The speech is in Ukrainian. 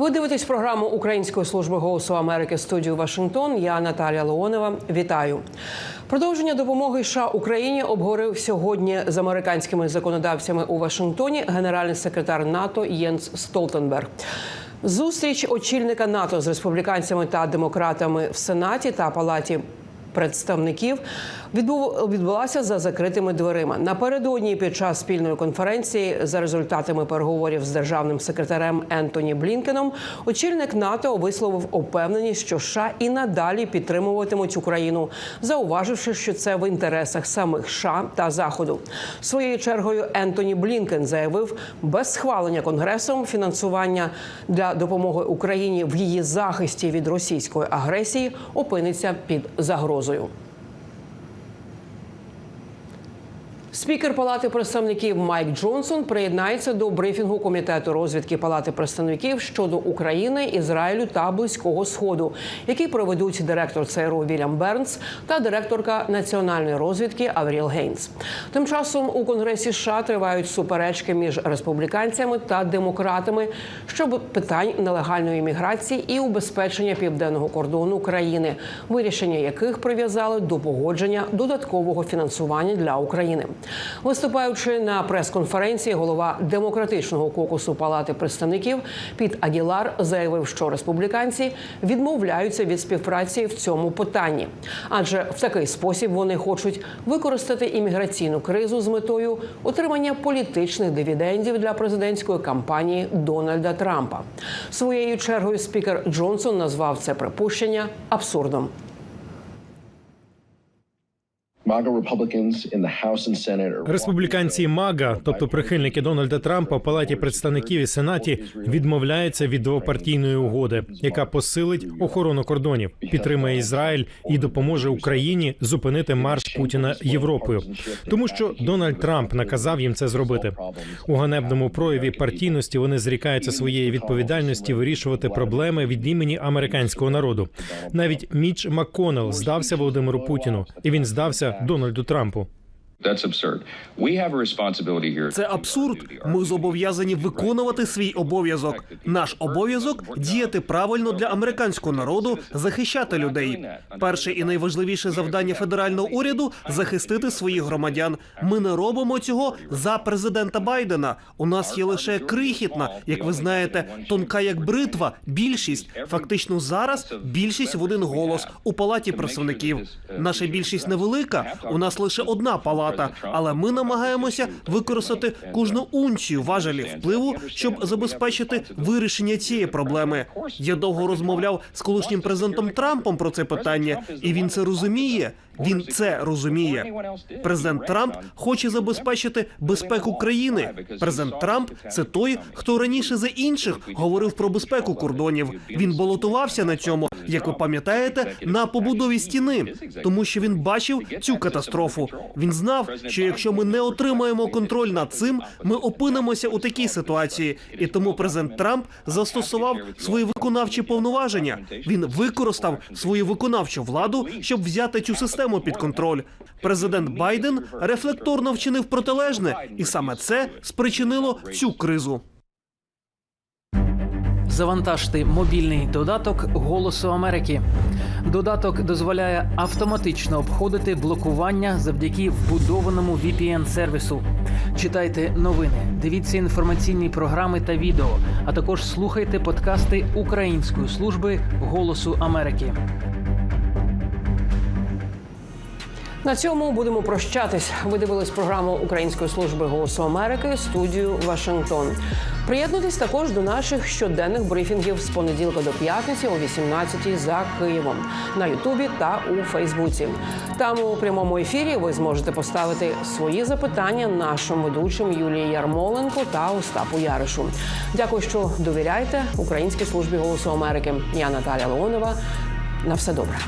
Ви дивитесь програму Української служби голосу Америки студію Вашингтон. Я Наталія Леонова. Вітаю. Продовження допомоги США Україні обговорив сьогодні з американськими законодавцями у Вашингтоні генеральний секретар НАТО Єнс Столтенберг. Зустріч очільника НАТО з республіканцями та демократами в Сенаті та Палаті представників відбулася за закритими дверима. Напередодні під час спільної конференції за результатами переговорів з державним секретарем Ентоні Блінкеном очільник НАТО висловив упевненість, що США і надалі підтримуватимуть Україну, зауваживши, що це в інтересах самих США та Заходу. Своєю чергою Ентоні Блінкен заявив, без схвалення конгресом фінансування для допомоги Україні в її захисті від російської агресії опиниться під загрозою. også, jo. Спікер Палати представників Майк Джонсон приєднається до брифінгу комітету розвідки Палати представників щодо України, Ізраїлю та Близького Сходу, який проведуть директор ЦРУ Вільям Бернс та директорка національної розвідки Авріл Гейнс. Тим часом у Конгресі США тривають суперечки між республіканцями та демократами щодо питань нелегальної міграції і убезпечення південного кордону країни, вирішення яких прив'язали до погодження додаткового фінансування для України. Виступаючи на прес-конференції, голова демократичного кокусу Палати представників Піт Агілар заявив, що республіканці відмовляються від співпраці в цьому питанні, адже в такий спосіб вони хочуть використати імміграційну кризу з метою отримання політичних дивідендів для президентської кампанії Дональда Трампа. Своєю чергою спікер Джонсон назвав це припущення абсурдом. Республіканці МАГА, тобто прихильники Дональда Трампа в палаті представників і сенаті, відмовляються від двопартійної угоди, яка посилить охорону кордонів, підтримає Ізраїль і допоможе Україні зупинити марш Путіна Європою, тому що Дональд Трамп наказав їм це зробити. У ганебному прояві партійності вони зрікаються своєї відповідальності вирішувати проблеми від імені американського народу. Навіть Міч МакКоннелл здався Володимиру Путіну, і він здався Дональду Трампу. Це абсурд. Ми зобов'язані виконувати свій обов'язок. Наш обов'язок діяти правильно для американського народу, захищати людей. Перше і найважливіше завдання федерального уряду захистити своїх громадян. Ми не робимо цього за президента Байдена. У нас є лише крихітна, як ви знаєте, тонка як бритва. Більшість фактично зараз більшість в один голос у палаті представників. Наша більшість невелика. У нас лише одна палата, але ми намагаємося використати кожну унцію важелі впливу, щоб забезпечити вирішення цієї проблеми. Я довго розмовляв з колишнім президентом Трампом про це питання, і він це розуміє. Він це розуміє. Президент Трамп хоче забезпечити безпеку країни. Президент Трамп це той, хто раніше за інших говорив про безпеку кордонів. Він балотувався на цьому, як ви пам'ятаєте, на побудові стіни, тому що він бачив цю катастрофу. Він знав, що якщо ми не отримаємо контроль над цим, ми опинимося у такій ситуації. І тому президент Трамп застосував свої виконавчі повноваження. Він використав свою виконавчу владу, щоб взяти цю систему під контроль. Президент Байден рефлекторно вчинив протилежне, і саме це спричинило цю кризу. Завантажте мобільний додаток Голосу Америки. Додаток дозволяє автоматично обходити блокування завдяки вбудованому VPN-сервісу. Читайте новини, дивіться інформаційні програми та відео, а також слухайте подкасти Української служби Голосу Америки. На цьому будемо прощатись. Ви дивились програму Української служби голосу Америки студію Вашингтон. Приєднуйтесь також до наших щоденних брифінгів з понеділка до п'ятниці о 18 за Києвом на Ютубі та у Фейсбуці. Там у прямому ефірі ви зможете поставити свої запитання нашим ведучим Юлії Ярмоленко та Остапу Яришу. Дякую, що довіряєте Українській службі голосу Америки. Я Наталя Леонова. На все добре.